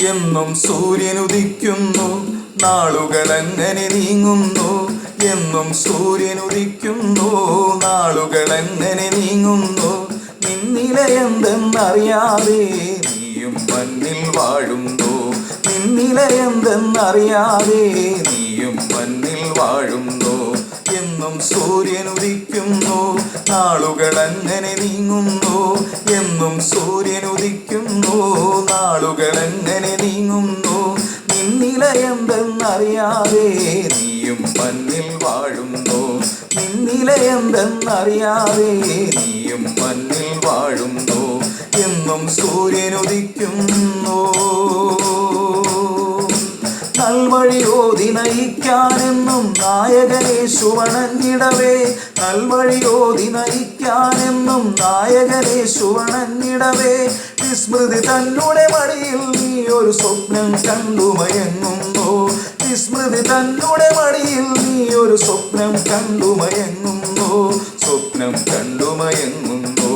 എന്നും സൂര്യൻ ഉദിക്കുന്നു. നാളുകൾ എങ്ങനെ നീങ്ങുന്നു. എന്നും സൂര്യൻ ഉദിക്കുന്നു. നാളുകൾ എങ്ങനെ നീങ്ങുന്നു. നിന്നില എന്തെന്നറിയാതെ നീയും മണ്ണിൽ വാഴുന്നു. നിന്നില എന്തെന്നറിയാതെ നീയും മണ്ണിൽ വാഴുന്നു. എന്നും സൂര്യൻ ഉദിക്കുന്നു. നാളുകൾ അങ്ങനെ നീങ്ങുന്നു. എന്നും സൂര്യൻ ഉദിക്കുന്നു. നാളുകൾ അങ്ങനെ നീങ്ങുന്നു. നിന്നില എന്തെന്നറിയാതെ നീയും മണ്ണിൽ വാഴുന്നു. നിന്നില എന്തെന്നറിയാതെ നീയും മണ്ണിൽ വാഴുന്നു. എന്നും സൂര്യൻ ഉദിക്കുന്നു നൽവഴി ഓതി നയിക്കാനെന്നും നായകനേശു വണഞ്ഞിടവേ നൽവഴിയോതി നയിക്കാനെന്നും നായകനേശു വണഞ്ഞിടവേ വിസ്മൃതി തന്നുടെ മടിയിൽ നീ ഒരു സ്വപ്നം കണ്ടു മയങ്ങുന്നു. വിസ്മൃതി തന്നുടെ മടിയിൽ നീ ഒരു സ്വപ്നം കണ്ടു മയങ്ങുന്നു. സ്വപ്നം കണ്ടു മയങ്ങുന്നു.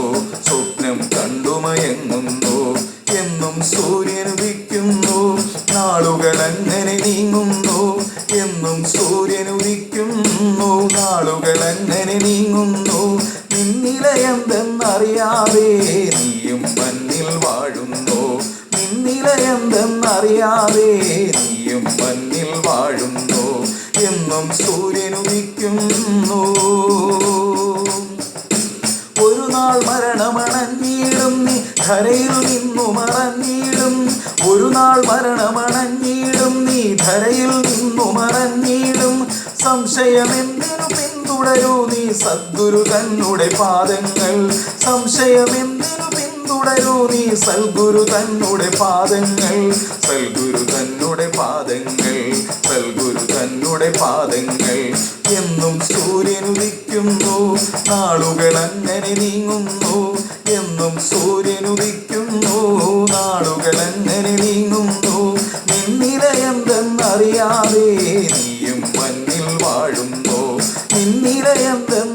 സ്വപ്നം കണ്ടു മയങ്ങുന്നു. അങ്ങനെ നീങ്ങുന്നു. നിന്നില എന്തെന്നറിയാതെ നീയും മണ്ണിൽ വാഴുന്നു. നിന്നില എന്തെന്നറിയാതെ നീയും മണ്ണിൽ വാഴുന്നു. എന്നും സൂര്യൻ ഉദിക്കുന്നു. ഒരു നാൾ മരണമണഞ്ഞീടും നീ. ധരയിൽ നിന്നു മറഞ്ഞീടും. ഒരു നാൾ മരണമണഞ്ഞീടും നീ. ധരയിൽ നിന്നു സംശയമെന്തിനു പിന്തുടരൂ നീ സദ്ഗുരു തന്നുടെ പാദങ്ങൾ? സംശയമെന്തിനു പിന്തുടരൂ നീ സൽഗുരു തന്നുടെ പാദങ്ങൾ? സൽഗുരു തന്നുടെ പാദങ്ങൾ സൽഗുരു തന്നുടെ പാദങ്ങൾ. എന്നും സൂര്യൻ ഉദിക്കുന്നു നാളുകൾ അങ്ങനെ നീങ്ങുന്നു. എന്നും സൂര്യൻ ഉദിക്കുന്നു നാളുകൾ അങ്ങനെ നീങ്ങുന്നു. നിന്നിലെ എന്തെന്നറിയാതെ നീയും മണ്ണിൽ വാഴുന്നു നിന്നിലെ എന്തെന്നറിയാതെ